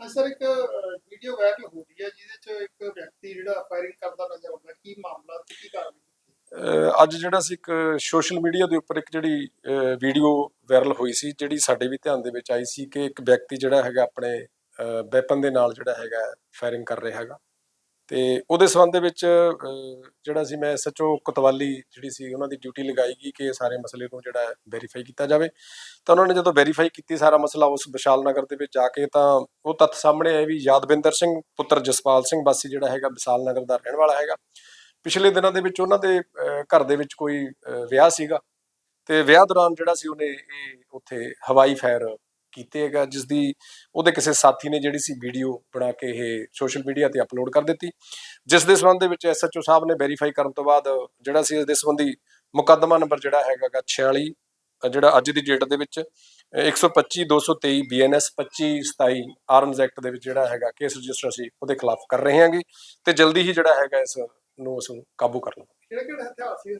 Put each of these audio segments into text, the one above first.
ਹਾਂ ਸਰ, ਇੱਕ video viral ਹੋ ਰਹੀ ਹੈ, ਜਿਹਦੇ ਚ ਇੱਕ ਵਿਅਕਤੀ ਜਿਹੜਾ ਫਾਇਰਿੰਗ ਕਰਦਾ ਨਜ਼ਰ ਆਉਂਦਾ ਕੀ ਮਾਮਲਾ ਤੇ ਕੀ ਕਾਰਨ ਅੱਜ ਜਿਹੜਾ ਸੀ ਇੱਕ ਸੋਸ਼ਲ ਮੀਡੀਆ ਦੇ ਉੱਪਰ ਇੱਕ ਜਿਹੜੀ ਵੀਡੀਓ ਵਾਇਰਲ ਹੋਈ ਸੀ, ਜਿਹੜੀ ਸਾਡੇ ਵੀ ਧਿਆਨ ਦੇ ਵਿੱਚ ਆਈ ਸੀ ਕਿ ਇੱਕ ਵਿਅਕਤੀ ਜਿਹੜਾ ਹੈਗਾ ਆਪਣੇ ਵੈਪਨ ਦੇ ਨਾਲ ਜਿਹੜਾ ਹੈਗਾ ਫਾਇਰਿੰਗ ਕਰ ਰਿਹਾ ਹੈਗਾ। ਤੇ ਉਹਦੇ ਸੰਬੰਧ ਦੇ ਵਿੱਚ ਜਿਹੜਾ ਸੀ ਮੈਂ ਸੱਚੋ ਕੋਤਵਾਲੀ ਜਿਹੜੀ ਸੀ ਉਹਨਾਂ ਦੀ ਡਿਊਟੀ ਲਗਾਈ ਗਈ ਕਿ ਸਾਰੇ ਮਸਲੇ ਨੂੰ ਜਿਹੜਾ ਵੈਰੀਫਾਈ ਕੀਤਾ ਜਾਵੇ। ਤਾਂ ਉਹਨਾਂ ਨੇ ਜਦੋਂ ਵੈਰੀਫਾਈ ਕੀਤੀ ਸਾਰਾ ਮਸਲਾ ਉਸ ਵਿਸ਼ਾਲ ਨਗਰ ਦੇ ਵਿੱਚ ਜਾ ਕੇ, ਤਾਂ ਉਹ ਤੱਥ ਸਾਹਮਣੇ ਆਏ ਵੀ ਯਾਦਵਿੰਦਰ ਸਿੰਘ, ਪੁੱਤਰ ਜਸਪਾਲ ਸਿੰਘ ਵਾਸੀ ਜਿਹੜਾ ਹੈਗਾ ਵਿਸ਼ਾਲ ਨਗਰ ਦਾ ਰਹਿਣ ਵਾਲਾ ਹੈਗਾ। ਪਿਛਲੇ ਦਿਨਾਂ ਦੇ ਵਿੱਚ ਉਹਨਾਂ ਦੇ ਘਰ ਦੇ ਵਿੱਚ ਕੋਈ ਵਿਆਹ ਸੀਗਾ। ਤੇ ਵਿਆਹ ਦੌਰਾਨ ਜਿਹੜਾ ਸੀ ਉਹਨੇ ਇਹ ਉੱਥੇ ਹਵਾਈ ਫਾਇਰ ਕੀਤੇ ਹੈਗਾ ਜਿਸ ਦੀ ਉਹਦੇ ਕਿਸੇ ਸਾਥੀ ਨੇ ਜਿਹੜੀ ਸੀ ਵੀਡੀਓ ਬਣਾ ਕੇ ਇਹ ਸੋਸ਼ਲ ਮੀਡੀਆ ਤੇ ਅਪਲੋਡ ਕਰ ਦਿੱਤੀ। ਜਿਸ ਦੇ ਸੰਬੰਧ ਦੇ ਵਿੱਚ ਐਸਐਚਓ ਸਾਹਿਬ ਨੇ ਵੈਰੀਫਾਈ ਕਰਨ ਤੋਂ ਬਾਅਦ ਜਿਹੜਾ ਸੀ ਇਸ ਦੇ ਸੰਬੰਧੀ ਮੁਕੱਦਮਾ ਨੰਬਰ ਜਿਹੜਾ ਹੈਗਾ ਗਾ 46 ਜਿਹੜਾ ਅੱਜ ਦੀ ਡੇਟ ਦੇ ਵਿੱਚ ਅਹ, 125 223 ਬੀਐਨਐਸ 25 27 ਆਰਮਜ਼ ਐਕਟ ਦੇ ਵਿੱਚ ਜਿਹੜਾ ਹੈਗਾ ਕੇਸ ਰਜਿਸਟਰ ਅਸੀਂ ਉਹਦੇ ਖਿਲਾਫ ਕਰ ਰਹੇ ਹਾਂਗੇ। ਤੇ ਜਲਦੀ ਹੀ ਜਿਹੜਾ ਹੈਗਾ ਇਸ ਨੂੰ ਅਸੀਂ ਕਾਬੂ ਕਰ ਲਵਾਂਗੇ। ਕਿਹੜੇ ਕਿਹੜੇ ਹਥਿਆਰ ਸੀ ਇਸ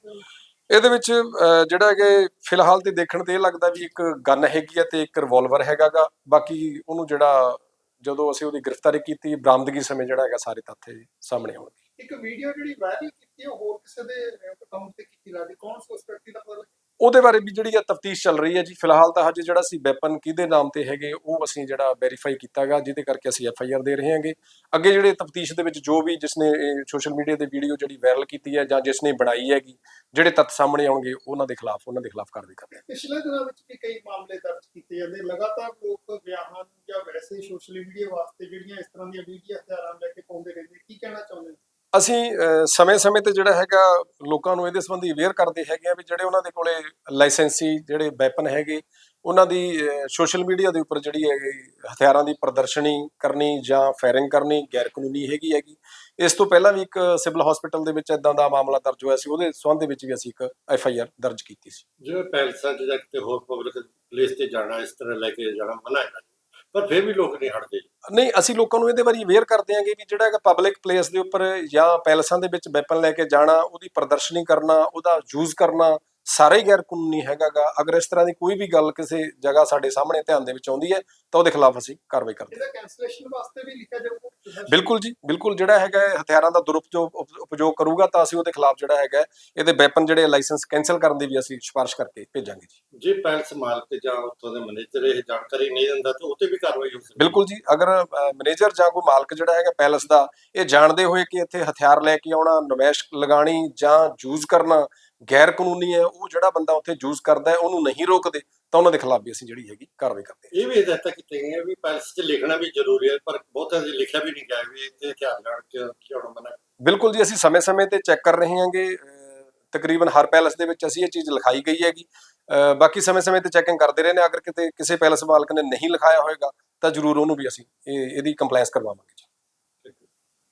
ਇਹਦੇ ਵਿੱਚ ਜਿਹੜਾ ਕਿ ਫਿਲਹਾਲ ਤੇ ਦੇਖਣ ਤੇ ਇਹ ਲੱਗਦਾ ਵੀ ਇੱਕ ਗਨ ਹੈਗੀ ਆ ਤੇ ਇੱਕ ਰਿਵਾਲਵਰ ਹੈਗਾਗਾ। ਬਾਕੀ ਉਹਨੂੰ ਜਿਹੜਾ ਜਦੋਂ ਅਸੀਂ ਉਹਦੀ ਗ੍ਰਿਫਤਾਰੀ ਕੀਤੀ, ਬਰਾਮਦਗੀ ਸਮੇਂ ਜਿਹੜਾ ਹੈਗਾ ਸਾਰੇ ਤੱਥ ਸਾਹਮਣੇ ਆਉਣਗੇ। ਇੱਕ ਵੀਡੀਓ ਜਿਹੜੀ ਵਾਇਰਲ ਕੀਤੀ ਉਹ ਹੋਰ ਕਿਸੇ ਦੇ ਅਕਾਊਂਟ ਤੇ ਕੀਤੀ ਲੱਗਦੀ? ਕੌਣ ਸੀ ਦਾ ਪਤਾ ਉਹਦੇ ਬਾਰੇ ਵੀ ਜਿਹੜੀ ਆ ਤਫਤੀਸ਼ ਚੱਲ ਰਹੀ ਹੈ ਜੀ, ਫਿਲਹਾਲ ਤਾਂ ਹਜੇ ਜਿਹੜਾ ਸੀ ਵੈਪਨ ਕਿਹਦੇ ਨਾਮ ਤੇ ਹੈਗੇ, ਉਹ ਅਸੀਂ ਜਿਹੜਾ ਵੈਰੀਫਾਈ ਕੀਤਾਗਾ, ਜਿਹਦੇ ਕਰਕੇ ਅਸੀਂ ਐਫ ਆਈ ਆਰ ਦੇ ਰਹੇ ਹਾਂਗੇ। ਅੱਗੇ ਜਿਹੜੇ ਤਫਤੀਸ਼ ਦੇ ਵਿੱਚ ਜੋ ਵੀ ਜਿਸਨੇ ਸੋਸ਼ਲ ਮੀਡੀਆ ਤੇ ਵੀਡੀਓ ਜਿਹੜੀ ਵਾਇਰਲ ਕੀਤੀ ਹੈ ਜਾਂ ਜਿਸਨੇ ਬਣਾਈ ਹੈਗੀ, ਜਿਹੜੇ ਤੱਥ ਸਾਹਮਣੇ ਆਉਣਗੇ, ਉਹਨਾਂ ਦੇ ਖਿਲਾਫ, ਉਹਨਾਂ ਦੇ ਖਿਲਾਫ ਕਾਰਵਾਈ ਕਰਾਂਗੇ ਪਿਛਲੇ ਦਿਨਾਂ ਵਿੱਚ ਵੀ ਕਈ ਮਾਮਲੇ ਦਰਜ ਕੀਤੇ ਜਾਂਦੇ, ਲਗਾਤਾਰ ਲੋਕ ਵਿਆਹਾਂ ਜਾਂ ਵੈਸੇ ਸੋਸ਼ਲ ਮੀਡੀਆ ਵਾਸਤੇ ਜਿਹੜੀਆਂ ਇਸ ਤਰ੍ਹਾਂ ਦੀਆਂ ਵੀਡੀਓ ਹਥਿਆਰਾਂ ਲੈ ਕੇ ਪਾਉਂਦੇ ਰਹਿੰਦੇ, ਕੀ ਕਹਿਣਾ ਚਾਹੁੰਦੇ ਅਸੀਂ ਸਮੇਂ-ਸਮੇਂ ਤੇ ਜਿਹੜਾ ਹੈਗਾ ਲੋਕਾਂ ਨੂੰ ਇਹਦੇ ਸੰਬੰਧੀ ਅਵੇਅਰ ਕਰਦੇ ਹੈਗੇ ਆ ਵੀ ਜਿਹੜੇ ਉਹਨਾਂ ਦੇ ਕੋਲੇ ਲਾਇਸੈਂਸੀ ਜਿਹੜੇ ਵੈਪਨ ਹੈਗੇ, ਉਹਨਾਂ ਦੀ ਸੋਸ਼ਲ ਮੀਡੀਆ ਦੇ ਉੱਪਰ ਜਿਹੜੀ ਹੈਗੀ ਹਥਿਆਰਾਂ ਦੀ ਪ੍ਰਦਰਸ਼ਨੀ ਕਰਨੀ ਜਾਂ ਫਾਇਰਿੰਗ ਕਰਨੀ ਗੈਰ ਕਾਨੂੰਨੀ ਹੈਗੀ ਹੈਗੀ। ਇਸ ਤੋਂ ਪਹਿਲਾਂ ਵੀ ਇੱਕ ਸਿਵਲ ਹਸਪੀਟਲ ਦੇ ਵਿੱਚ ਇਦਾਂ ਦਾ ਮਾਮਲਾ ਦਰਜ ਹੋਇਆ ਸੀ, ਉਹਦੇ ਸੰਬੰਧ ਦੇ ਵਿੱਚ ਵੀ ਅਸੀਂ ਇੱਕ ਐਫ ਆਈ ਆਰ ਦਰਜ ਕੀਤੀ ਸੀ। ਜਿਵੇਂ ਪੈਲਸਾਂ 'ਚ ਜਾਂ ਕਿਤੇ ਹੋਰ ਪਬਲਿਕ ਪਲੇਸ ਤੇ ਜਾਣਾ, ਇਸ ਤਰ੍ਹਾਂ ਲੈ ਕੇ ਜਾਣਾ ਮਨਾ ਪਰ ਫਿਰ ਵੀ ਲੋਕ ਨਹੀਂ ਹਟਦੇ। ਨਹੀਂ, ਅਸੀਂ ਲੋਕਾਂ ਨੂੰ ਇਹਦੇ ਬਾਰੇ ਅਵੇਅਰ ਕਰਦੇ ਹਾਂਗੇ ਵੀ ਜਿਹੜਾ ਹੈਗਾ ਪਬਲਿਕ ਪਲੇਸ ਦੇ ਉੱਪਰ ਜਾਂ ਪੈਲਸਾਂ ਦੇ ਵਿੱਚ ਵੈਪਨ ਲੈ ਕੇ ਜਾਣਾ, ਉਹਦੀ ਪ੍ਰਦਰਸ਼ਨੀ ਕਰਨਾ, ਉਹਦਾ ਯੂਜ਼ ਕਰਨਾ ਸਾਰਾ ਹੀ ਗੈਰ ਕਾਨੂੰਨੀ ਹੈਗਾਗਾ। ਅਗਰ ਇਸ ਤਰ੍ਹਾਂ ਦੀ ਕੋਈ ਵੀ ਗੱਲ ਕਿਸੇ ਜਗ੍ਹਾ ਸਾਡੇ ਸਾਹਮਣੇ ਧਿਆਨ ਦੇ ਵਿੱਚ ਆਉਂਦੀ ਹੈ ਤਾਂ ਉਹਦੇ ਖਿਲਾਫ ਅਸੀਂ ਕਾਰਵਾਈ ਕਰਦੇ ਹਾਂ। ਇਹਦਾ ਕੈਂਸਲੇਸ਼ਨ ਵਾਸਤੇ ਵੀ ਲਿਖਿਆ ਜਾਊਗਾ। ਬਿਲਕੁਲ ਜੀ ਬਿਲਕੁਲ ਜਿਹੜਾ ਹੈਗਾ ਹੈ, ਹਥਿਆਰਾਂ ਦਾ ਦੁਰਉਪਯੋਗ ਉਪ- ਉਪਯੋਗ ਕਰੂਗਾ ਤਾਂ ਅਸੀਂ ਉਹਦੇ ਖਿਲਾਫ ਜਿਹੜਾ ਹੈਗਾ ਇਹਦੇ ਵੈਪਨ ਜਿਹੜੇ ਲਾਇਸੈਂਸ ਕੈਨਸਲ ਕਰਨ ਦੀ ਵੀ ਅਸੀਂ ਸਿਫਾਰਿਸ਼ ਕਰਕੇ ਭੇਜਾਂਗੇ ਜੀ। ਜੇ ਪੈਲਸ ਮਾਲਕ ਜਾਂ ਉੱਥੋਂ ਦੇ ਮੈਨੇਜਰ ਇਹ ਜਾਣਕਾਰੀ ਨਹੀਂ ਦਿੰਦਾ ਤਾਂ ਉੱਤੇ ਵੀ ਕਾਰਵਾਈ ਹੋ ਸਕਦੀ ਬਿਲਕੁਲ ਜੀ ਅਗਰ ਮੈਨੇਜਰ ਜਾਂ ਕੋਈ ਮਾਲਕ ਜਿਹੜਾ ਹੈਗਾ ਪੈਲਸ ਦਾ ਇਹ ਜਾਣਦੇ ਹੋਏ ਕਿ ਇੱਥੇ ਹਥਿਆਰ ਲੈ ਕੇ ਆਉਣਾ ਨਮੈਸ਼ ਲਗਾਣੀ ਜਾਂ ਯੂਜ਼ ਕਰਨਾ ਗੈਰ ਕਾਨੂੰਨੀ ਹੈ ਉਹ ਜਿਹੜਾ ਬੰਦਾ ਉੱਥੇ ਯੂਜ਼ ਕਰਦਾ ਹੈ ਉਹਨੂੰ ਨਹੀਂ ਰੋਕਦੇ ਤਾਂ ਉਹਨਾਂ ਦੇ ਖਿਲਾਫ ਵੀ ਅਸੀਂ ਜਿਹੜੀ ਹੈਗੀ ਕਾਰਵਾਈ ਕਰਦੇ ਹਾਂ। ਇਹ ਵੀ ਹਦਾਇਤਾਂ ਕੀਤੀਆਂ ਗਈਆਂ ਵੀ ਪੈਲਸ 'ਚ ਲਿਖਣਾ ਵੀ ਜ਼ਰੂਰੀ ਹੈ ਪਰ ਬਹੁਤਾਂ 'ਚ ਲਿਖਿਆ ਵੀ ਨਹੀਂ ਗਿਆ ਵੀ ਇੱਥੇ ਹਥਿਆਰ ਲੈਣ ਕਿ ਕਿਉਂ ਮਨਾ। ਬਿਲਕੁਲ ਜੀ ਅਸੀਂ ਸਮੇਂ-ਸਮੇਂ ਤੇ ਚੈੱਕ ਕਰ ਰਹੇ ਹਾਂਗੇ ਤਕਰੀਬਨ ਹਰ ਪੈਲਸ ਦੇ ਵਿੱਚ ਅਸੀਂ ਇਹ ਚੀਜ਼ ਲਿਖਾਈ ਗਈ ਹੈਗੀ। ਬਾਕੀ ਸਮੇਂ-ਸਮੇਂ ਤੇ ਚੈਕਿੰਗ ਕਰਦੇ ਰਹੇ ਨੇ ਅਗਰ ਕਿਤੇ ਕਿਸੇ ਪੈਲਸ ਮਾਲਕ ਨੇ ਨਹੀਂ ਲਿਖਾਇਆ ਹੋਏਗਾ ਤਾਂ ਜ਼ਰੂਰ ਉਹਨੂੰ ਵੀ ਅਸੀਂ ਇਹ ਇਹਦੀ ਕੰਪਲਾਈਂਸ ਕਰਵਾਵਾਂਗੇ